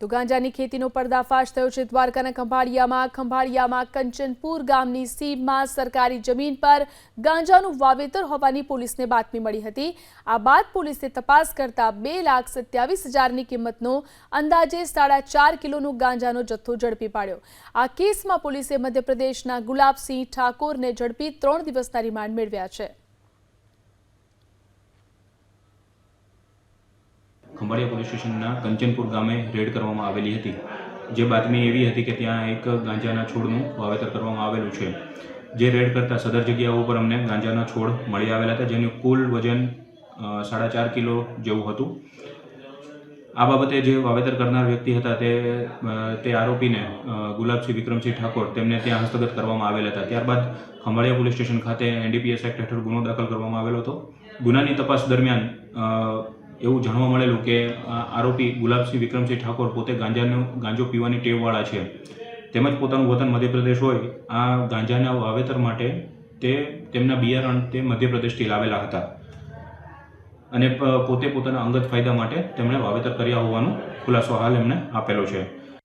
તો ગાંજાની ખેતીનો પર્દાફાશ થયો છે. દ્વારકાના ખંભાળિયામાં ખંભાળિયામાં કંચનપુર ગામની સીમમાં સરકારી જમીન પર ગાંજાનું વાવેતર હોવાની પોલીસને બાતમી મળી હતી. આ બાદ પોલીસે તપાસ કરતા બે લાખ સત્યાવીસ હજારની કિંમતનો અંદાજે સાડા ચાર કિલોનો ગાંજાનો જથ્થો ઝડપી પાડ્યો. આ કેસમાં પોલીસે મધ્યપ્રદેશના ગુલાબસિંહ ઠાકોરને ઝડપી ત્રણ દિવસના રિમાન્ડ મેળવ્યા છે. ખંભાળિયા પોલીસ સ્ટેશનના કંચનપુર ગામે રેડ કરવામાં આવેલી હતી. જે બાતમી એવી હતી કે ત્યાં એક ગાંજાના છોડનું વાવેતર કરવામાં આવેલું છે. જે રેડ કરતા સદર જગ્યાઓ ઉપર અમને ગાંજાના છોડ મળી આવેલા હતા, જેનું કુલ વજન સાડા ચાર કિલો જેવું હતું. આ બાબતે જે વાવેતર કરનાર વ્યક્તિ હતા તે તે આરોપીને ગુલાબસિંહ વિક્રમસિંહ ઠાકોર તેમને ત્યાં હસ્તગત કરવામાં આવેલા હતા. ત્યારબાદ ખંભાળિયા પોલીસ સ્ટેશન ખાતે એનડીપીએસ એક્ટ હેઠળ ગુનો દાખલ કરવામાં આવેલો હતો. ગુનાની તપાસ દરમિયાન એવું જાણવા મળેલું કે આરોપી ગુલાબસિંહ વિક્રમસિંહ ઠાકોર પોતે ગાંજાનો, ગાંજો પીવાની ટેવવાળા છે. તેમજ પોતાનું વતન મધ્યપ્રદેશ હોય, આ ગાંજાના વાવેતર માટે તે તેમના બિયારણ તે મધ્યપ્રદેશથી લાવેલા હતા. અને પોતે પોતાના અંગત ફાયદા માટે તેમણે વાવેતર કર્યા હોવાનો ખુલાસો હાલ એમને આપેલો છે.